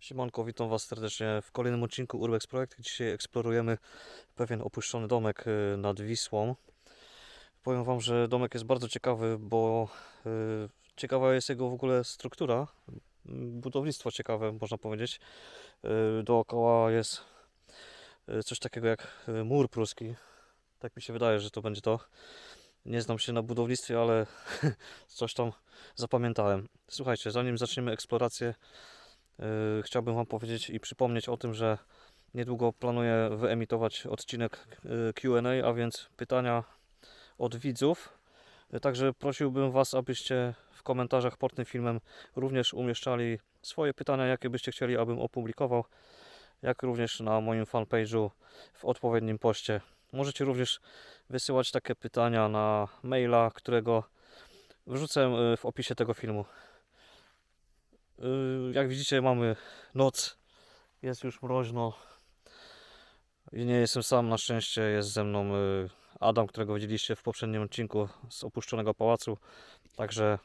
Siemanko, witam Was serdecznie w kolejnym odcinku Urbex Projekt. Dzisiaj eksplorujemy pewien opuszczony domek y, nad Wisłą. Powiem Wam, że domek jest bardzo ciekawy, bo y, ciekawa jest jego w ogóle struktura. Budownictwo ciekawe, można powiedzieć. Y, Dookoła jest coś takiego jak mur pruski. Tak mi się wydaje, że to będzie to. Nie znam się na budownictwie, ale coś tam zapamiętałem. Słuchajcie, zanim zaczniemy eksplorację, chciałbym Wam powiedzieć i przypomnieć o tym, że niedługo planuję wyemitować odcinek yy, QA, a więc pytania od widzów. Yy, Także prosiłbym Was, abyście w komentarzach pod tym filmem również umieszczali swoje pytania, jakie byście chcieli, abym opublikował, jak również na moim fanpage'u w odpowiednim poście. Możecie również wysyłać takie pytania na maila, którego wrzucę w opisie tego filmu. Yy, Jak widzicie, mamy noc. Jest już mroźno. I nie jestem sam, na szczęście jest ze mną yy, Adam, którego widzieliście w poprzednim odcinku z opuszczonego pałacu. Także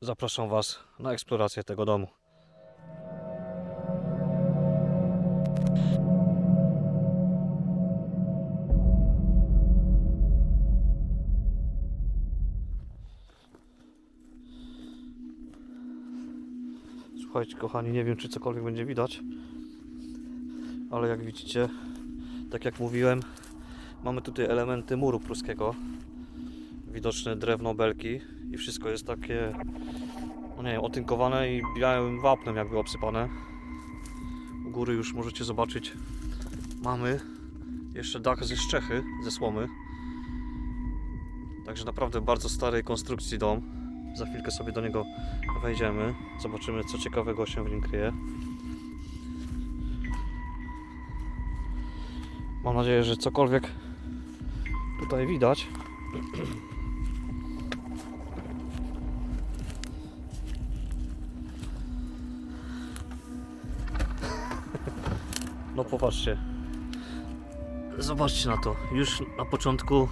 zapraszam Was na eksplorację tego domu. Słuchajcie, kochani, nie wiem, czy cokolwiek będzie widać, ale jak widzicie, tak jak mówiłem, mamy tutaj elementy muru pruskiego. Widoczne drewno, belki i wszystko jest takie, no nie wiem, otynkowane i białym wapnem jakby obsypane. U góry już możecie zobaczyć, mamy jeszcze dach ze szczechy, ze słomy. Także naprawdę bardzo starej konstrukcji dom. Za chwilkę sobie do niego wejdziemy. Zobaczymy, co ciekawego się w nim kryje. Mam nadzieję, że cokolwiek tutaj widać. No popatrzcie. Zobaczcie na to. Już na początku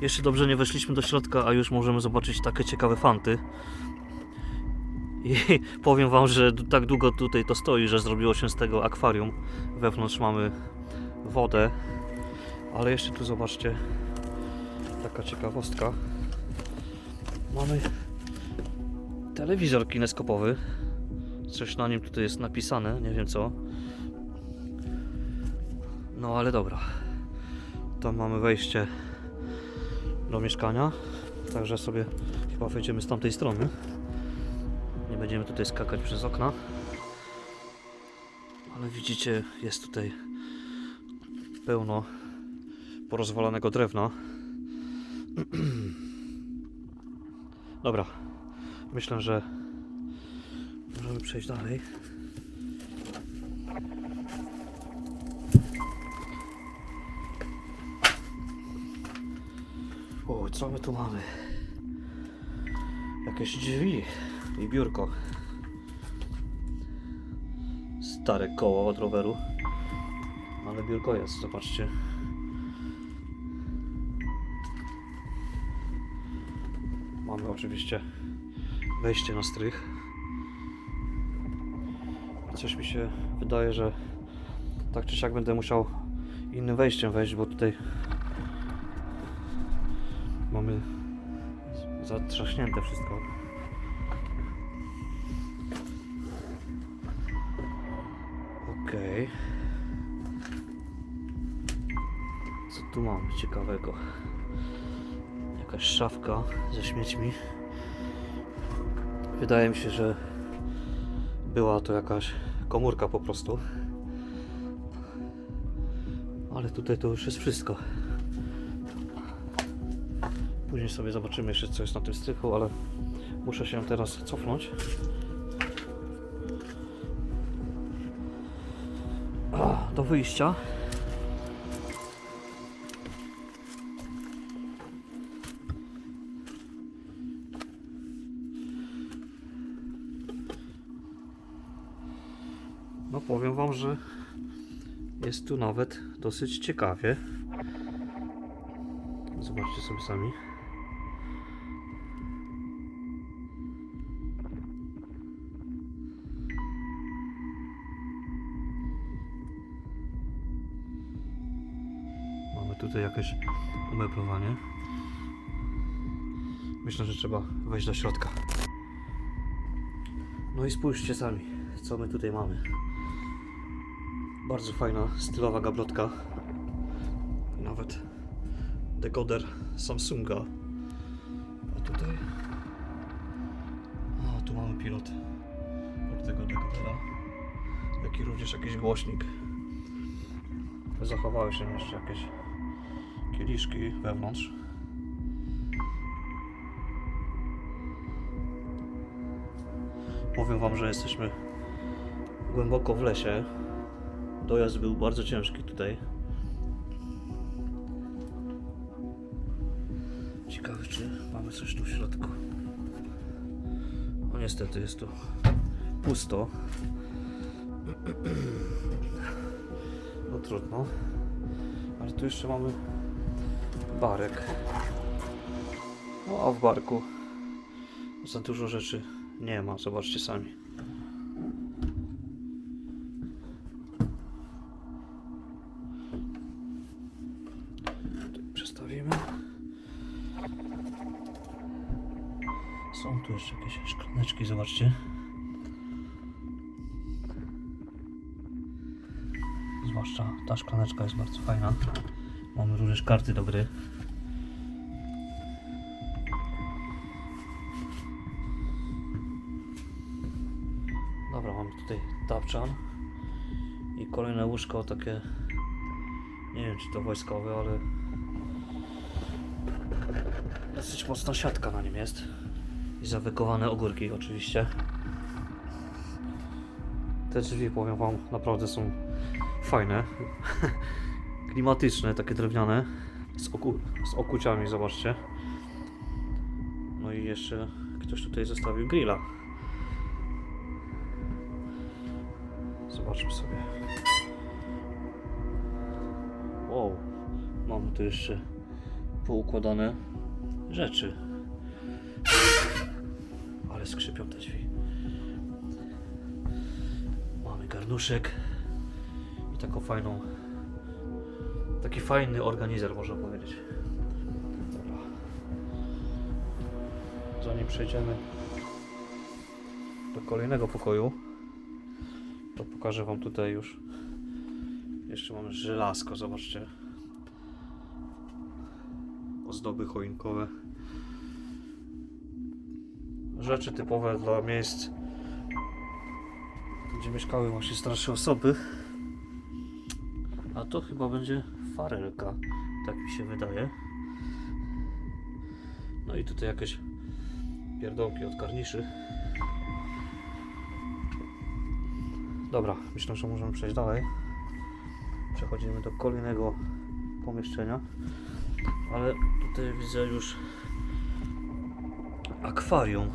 jeszcze dobrze nie weszliśmy do środka, a już możemy zobaczyć takie ciekawe fanty. I powiem Wam, że tak długo tutaj to stoi, że zrobiło się z tego akwarium. Wewnątrz mamy wodę, ale jeszcze tu zobaczcie, taka ciekawostka. Mamy telewizor kineskopowy. Coś na nim tutaj jest napisane, nie wiem co. No ale dobra. Tam mamy wejście do mieszkania. Także sobie chyba wejdziemy z tamtej strony. Nie będziemy tutaj skakać przez okna. Ale widzicie, jest tutaj pełno porozwalanego drewna. Dobra. Myślę, że możemy przejść dalej. Co my tu mamy? Jakieś drzwi i biurko. Stare koło od roweru. Ale biurko jest, zobaczcie. Mamy oczywiście wejście na strych. Coś mi się wydaje, że tak czy siak będę musiał innym wejściem wejść, bo tutaj mamy zatrzaśnięte wszystko. Okej. Co tu mamy ciekawego? Jakaś szafka ze śmiećmi. Wydaje mi się, że była to jakaś komórka po prostu. Ale tutaj to już jest wszystko. Później sobie zobaczymy jeszcze co jest na tym strychu, ale muszę się teraz cofnąć. Do wyjścia. No powiem wam, że jest tu nawet dosyć ciekawie. Zobaczcie sobie sami. Tutaj jakieś umeblowanie. Myślę, że trzeba wejść do środka. No i spójrzcie sami, co my tutaj mamy. Bardzo fajna, stylowa gablotka. Nawet dekoder Samsunga. A tutaj... A, tu mamy pilot od tego dekodera. Jak i również jakiś głośnik. Zachowały się jeszcze jakieś kieliszki wewnątrz. Powiem Wam, że jesteśmy głęboko w lesie. Dojazd był bardzo ciężki tutaj. Ciekawe, czy mamy coś tu w środku. No niestety jest tu pusto. No trudno. Ale tu jeszcze mamy barek. No a w barku za dużo rzeczy nie ma, zobaczcie sami. Przestawimy. Są tu jeszcze jakieś szklaneczki, zobaczcie. Zwłaszcza ta szklaneczka jest bardzo fajna. Mamy również karty do gry. Dobra, mamy tutaj tapczan. I kolejne łóżko takie nie wiem czy to wojskowe, ale dosyć mocna siatka na nim jest. I zawykowane ogórki oczywiście. Te drzwi powiem wam naprawdę są fajne klimatyczne, takie drewniane z, oku, z okuciami, zobaczcie no i jeszcze ktoś tutaj zostawił grilla Zobaczmy sobie. Wow, mamy tu jeszcze poukładane rzeczy. Ale skrzypią te drzwi. Mamy garnuszek i taką fajną, taki fajny organizer można powiedzieć. Zanim przejdziemy do kolejnego pokoju, to pokażę Wam tutaj już. Jeszcze mamy żelazko, zobaczcie. Ozdoby choinkowe. Rzeczy typowe dla miejsc, gdzie mieszkały właśnie starsze osoby. A to chyba będzie farelka, tak mi się wydaje. No i tutaj jakieś pierdołki od karniszy. Dobra, myślę, że możemy przejść dalej. Przechodzimy do kolejnego pomieszczenia. Ale tutaj widzę już akwarium.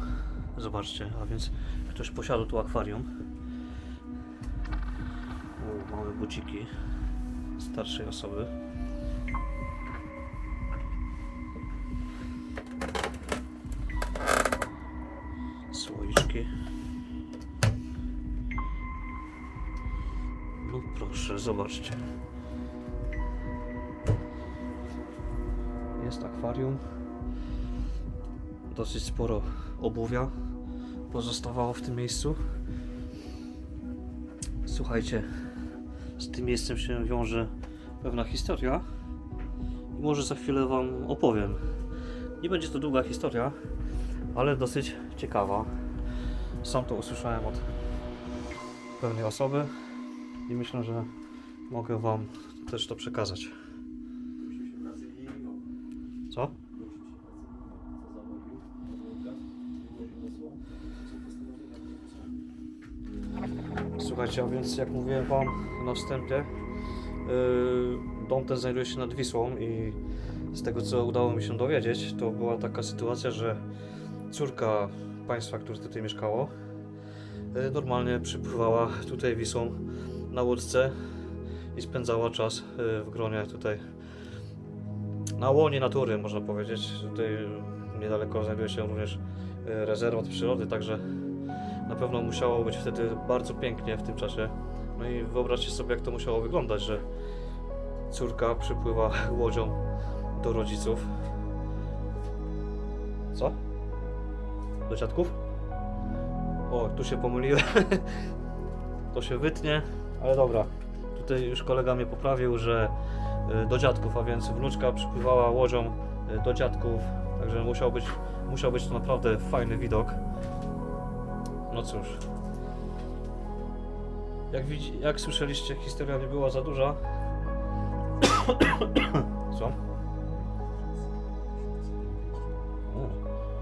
Zobaczcie, a więc ktoś posiadał tu akwarium. O, mamy buciki starszej osoby. Słoiczki. No proszę, zobaczcie. Jest akwarium. Dosyć sporo obuwia pozostawało w tym miejscu. Słuchajcie, z tym miejscem się wiąże pewna historia. I może za chwilę Wam opowiem. Nie będzie to długa historia, ale dosyć ciekawa. Sam to usłyszałem od pewnej osoby i myślę, że mogę Wam też to przekazać. Co? Słuchajcie, a więc jak mówiłem Wam na wstępie, dom ten znajduje się nad Wisłą i z tego co udało mi się dowiedzieć, to była taka sytuacja, że córka państwa, które tutaj mieszkało, yy, normalnie przypływała tutaj Wisłą na łódce i spędzała czas yy, w gronie tutaj na łonie natury, można powiedzieć. Tutaj niedaleko znajduje się również yy, rezerwat przyrody, także na pewno musiało być wtedy bardzo pięknie w tym czasie. No i wyobraźcie sobie, jak to musiało wyglądać, że córka przypływa łodzią do rodziców. Co? Do dziadków? O, tu się pomyliłem. to się wytnie, ale dobra. Tutaj już kolega mnie poprawił, że y, do dziadków, a więc wnuczka przypływała łodzią y, do dziadków, także musiał być, musiał być to naprawdę fajny widok. No cóż. Jak, widzi, jak słyszeliście, historia nie była za duża. Co?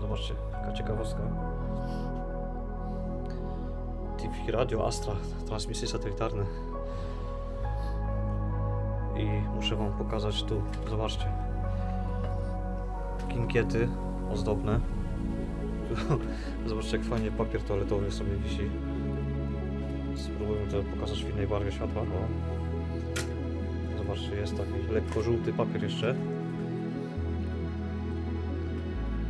Zobaczcie, jaka ciekawostka. TV Radio Astra, transmisje satelitarne. I muszę wam pokazać tu, zobaczcie. Kinkiety ozdobne. Zobaczcie jak fajnie papier toaletowy sobie wisi. Spróbujmy to pokazać w innej barwie światła. O. Zobaczcie, jest taki lekko żółty papier jeszcze.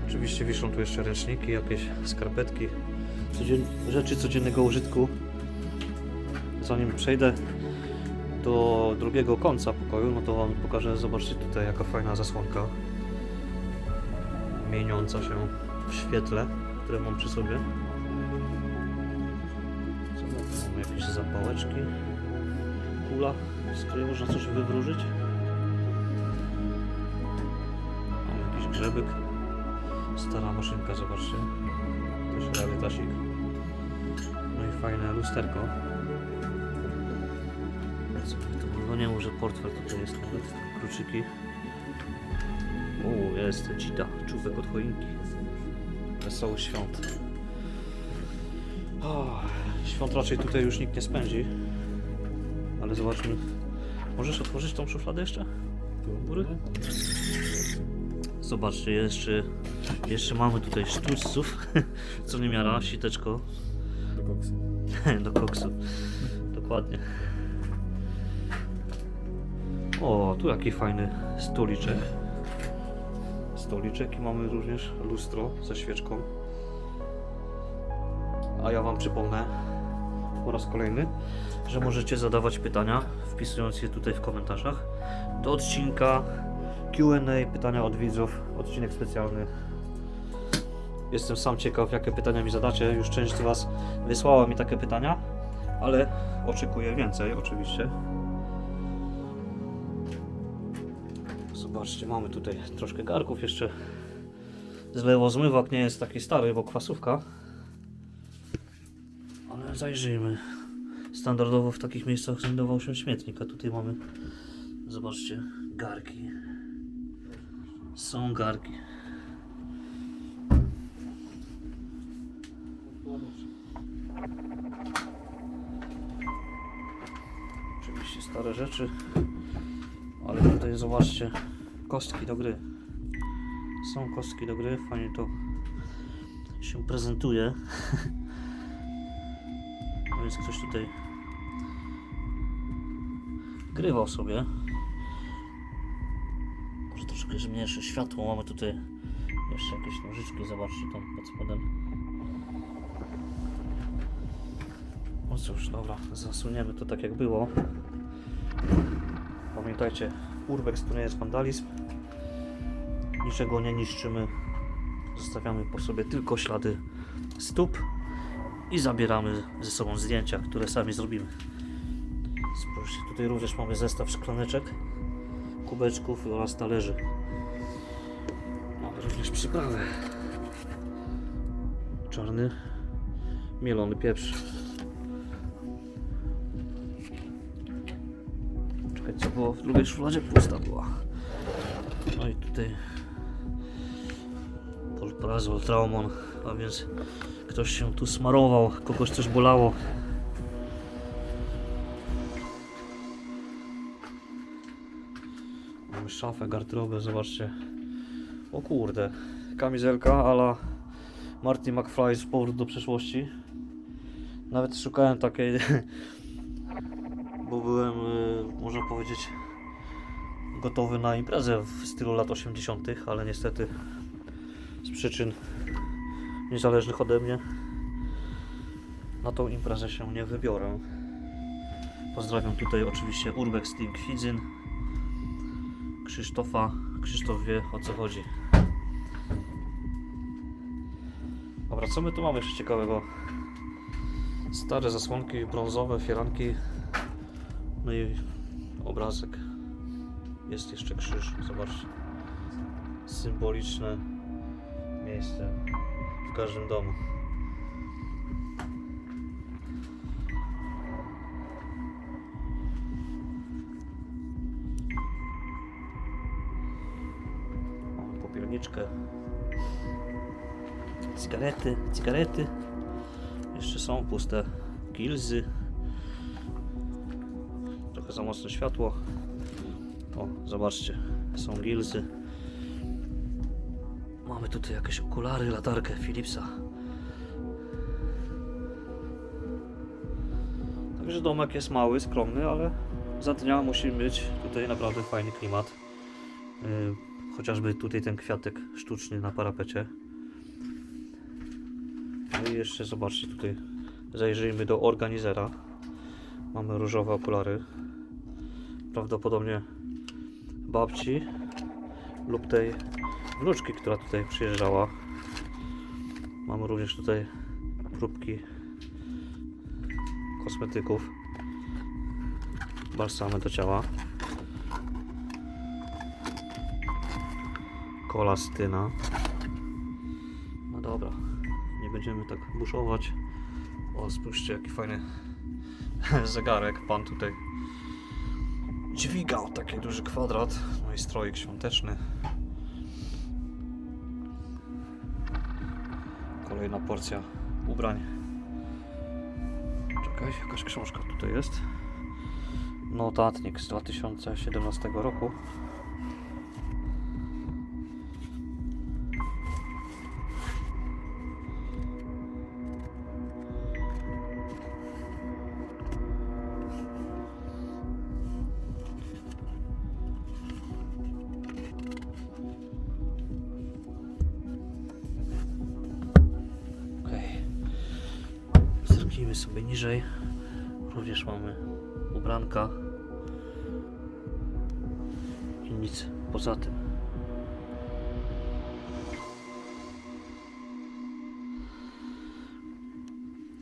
Oczywiście wiszą tu jeszcze ręczniki, jakieś skarpetki, rzeczy codziennego użytku. Zanim przejdę do drugiego końca pokoju, no to Wam pokażę, zobaczcie tutaj jaka fajna zasłonka mieniąca się w świetle, które mam przy sobie. Jakieś zapałeczki, kula, z której można coś wywróżyć. Mamy jakiś grzebyk, stara maszynka, zobaczcie. Też rarytasik. No i fajne lusterko. No nie może portfel tutaj jest nawet, kluczyki. O, jest dzida, czubek od choinki. Wesoły świąt. O, świąt raczej tutaj już nikt nie spędzi. Ale zobaczmy. Możesz otworzyć tą szufladę jeszcze? U góry? Zobaczcie, jeszcze, jeszcze mamy tutaj sztućców, co nie miara, siteczko Do koksu. do koksu. Dokładnie. O, tu jaki fajny stoliczek. Stoliczek i mamy również lustro ze świeczką. A ja Wam przypomnę po raz kolejny, że możecie zadawać pytania, wpisując je tutaj w komentarzach. Do odcinka Q&A, pytania od widzów, odcinek specjalny. Jestem sam ciekaw, jakie pytania mi zadacie. Już część z Was wysłała mi takie pytania, ale oczekuję więcej, oczywiście. Zobaczcie, mamy tutaj troszkę garków jeszcze. Zlewozmywak nie jest taki stary, bo kwasówka. Zajrzyjmy. Standardowo w takich miejscach znajdował się śmietnik, a tutaj mamy, zobaczcie, garki. Są garki. Oczywiście stare rzeczy, ale tutaj zobaczcie, kostki do gry. Są kostki do gry, fajnie to się prezentuje. Więc ktoś tutaj grywał sobie. Może troszkę zmniejszę światło. Mamy tutaj jeszcze jakieś nożyczki, zobaczcie tam pod spodem. No cóż, dobra, zasuniemy to tak jak było. Pamiętajcie, urbex to nie jest wandalizm. Niczego nie niszczymy. Zostawiamy po sobie tylko ślady stóp i zabieramy ze sobą zdjęcia, które sami zrobimy. Spójrzcie, tutaj również mamy zestaw szklaneczek, kubeczków oraz talerzy. Mamy również przyprawę. Czarny, mielony pieprz. Czekaj, co było w drugiej szufladzie? Pusta była. No i tutaj Polprazol, Traumon, a więc ktoś się tu smarował, kogoś coś bolało. Mamy szafę, garderobę, zobaczcie. O kurde, kamizelka ala Marty McFly z powrót do przeszłości. Nawet szukałem takiej, bo byłem, y, można powiedzieć, gotowy na imprezę w stylu lat 80., ale niestety z przyczyn niezależnych ode mnie na tą imprezę się nie wybiorę. Pozdrawiam tutaj oczywiście Urbex Team Kwidzyn Krzysztofa. Krzysztof wie o co chodzi. Dobra, co my tu mamy jeszcze ciekawego? Stare zasłonki brązowe, fieranki. No i obrazek. Jest jeszcze krzyż, zobaczcie. Symboliczne miejsce w każdym domu. Mamy popielniczkę. Cygarety, cygarety. Jeszcze są puste gilzy. Trochę za mocne światło. O, zobaczcie, są gilzy. Mamy tutaj jakieś okulary, latarkę Philipsa. Także domek jest mały, skromny, ale za dnia musi być tutaj naprawdę fajny klimat. Yy, chociażby tutaj ten kwiatek sztuczny na parapecie. No i jeszcze zobaczcie tutaj, zajrzyjmy do organizera. Mamy różowe okulary. Prawdopodobnie babci lub tej wnuczki, która tutaj przyjeżdżała. Mamy również tutaj próbki kosmetyków, balsamy do ciała, kolastyna. No dobra, nie będziemy tak buszować. O, spójrzcie, jaki fajny zegarek pan tutaj dźwigał taki duży kwadrat. No i stroik świąteczny. Kolejna porcja ubrań. Czekaj, jakaś książka tutaj jest. Notatnik z 2017 roku.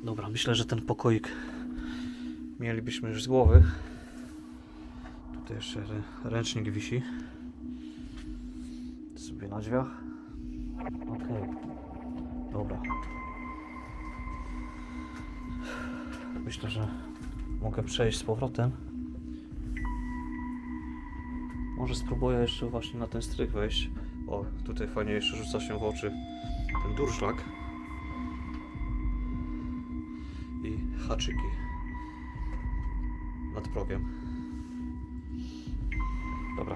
Dobra, myślę, że ten pokoik mielibyśmy już z głowy. Tutaj jeszcze rę- ręcznik wisi. Sobie na drzwiach. Okej. Dobra. Myślę, że mogę przejść z powrotem. Może spróbuję jeszcze właśnie na ten strych wejść. O, tutaj fajnie jeszcze rzuca się w oczy ten durszlak. Haczyki nad progiem. Dobra.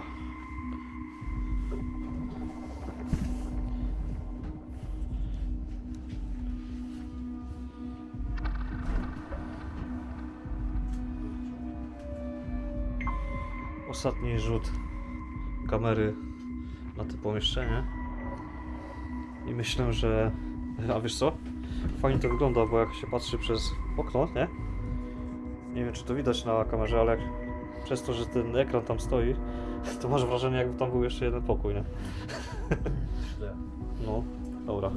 Ostatni rzut kamery na to pomieszczenie. I myślę, że. A wiesz co? Fajnie to wygląda, bo jak się patrzy przez okno, nie? Nie wiem, czy to widać na kamerze, ale przez to, że ten ekran tam stoi, to masz wrażenie, jakby tam był jeszcze jeden pokój, nie? No, dobra.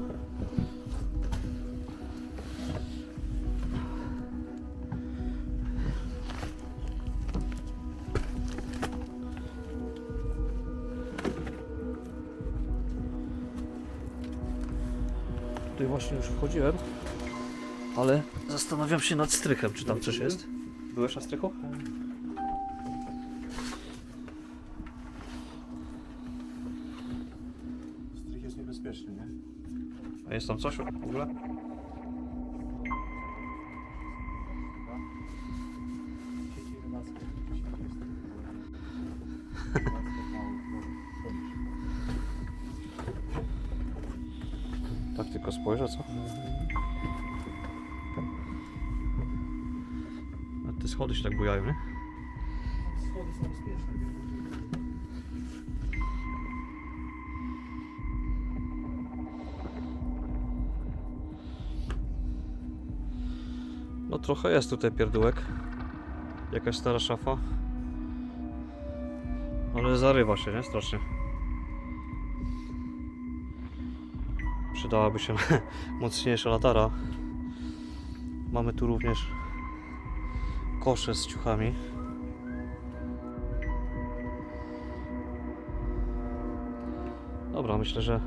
Tutaj właśnie już wchodziłem, ale zastanawiam się nad strychem, czy tam coś jest. Byłeś na strychu? Strych jest niebezpieczny, nie? A jest tam coś w ogóle? No trochę jest tutaj pierdółek. Jakaś stara szafa. Ale zarywa się, nie? Strasznie. Przydałaby się mocniejsza latara. Mamy tu również kosze z ciuchami. Dobra, myślę, że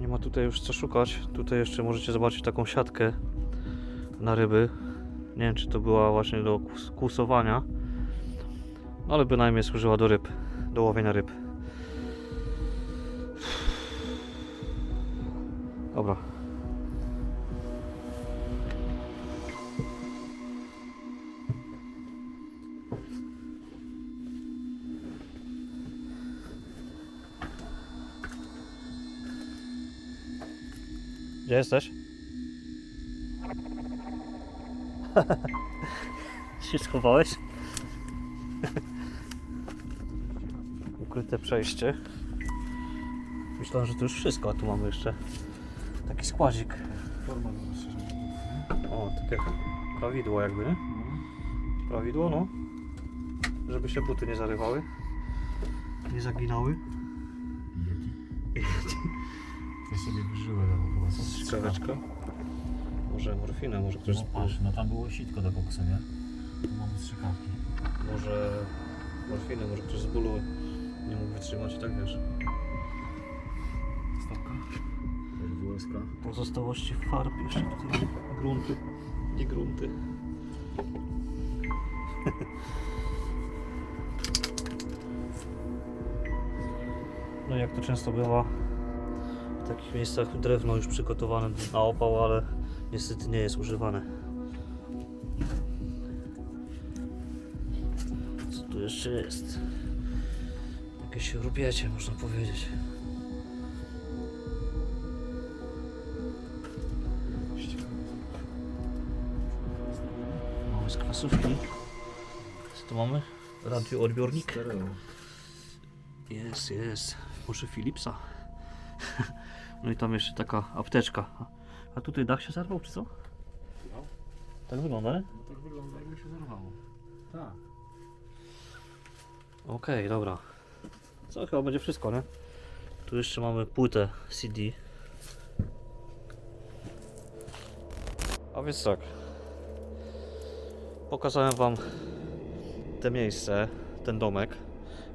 nie ma tutaj już co szukać. Tutaj jeszcze możecie zobaczyć taką siatkę na ryby. Nie wiem, czy to była właśnie do kus- kusowania, ale bynajmniej służyła do ryb, do łowienia ryb. Dobra. Gdzie jesteś? się schowałeś? Ukryte przejście. Myślałem, że to już wszystko, a tu mamy jeszcze taki składzik. Forma do rozszerzenia. O, takie prawidło jakby, nie? Prawidło, no. Żeby się buty nie zarywały. Nie zaginały. Ja sobie wyżyłem no, chyba. co? Może morfinę, może ktoś... No patrz, no tam było sitko do koksu, nie? Tu mamy strzykawki. Może morfinę, może ktoś z bólu nie mógł wytrzymać i tak wiesz. Stawka. WSK. Pozostałości farb jeszcze tutaj. Grunty. Nie grunty. No i jak to często bywa, w takich miejscach drewno już przygotowane na opał, ale niestety nie jest używane. Co tu jeszcze jest? Jakieś rubiecie, można powiedzieć. Mamy z klasówki. Co tu mamy? Radioodbiornik. Stereo. Jest, jest. Może Philipsa. No i tam jeszcze taka apteczka. A- tutaj dach się zerwał, czy co? No. Tak wygląda, nie? No tak wygląda jakby się zerwało. Tak. Okej, dobra. Co chyba będzie wszystko, nie? Tu jeszcze mamy płytę CD. A więc tak. Pokazałem Wam te miejsce, ten domek.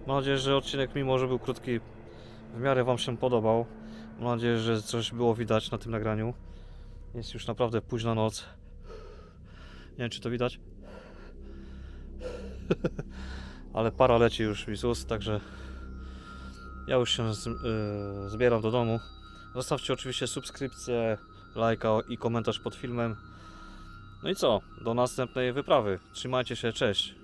Mam nadzieję, że odcinek, mimo że był krótki, w miarę Wam się podobał. Mam nadzieję, że coś było widać na tym nagraniu. Jest już naprawdę późna noc. Nie wiem, czy to widać. ale para leci już mi z ust, także ja już się z, y, zbieram do domu. Zostawcie oczywiście subskrypcję, lajka i komentarz pod filmem. No i co? Do następnej wyprawy. Trzymajcie się, cześć.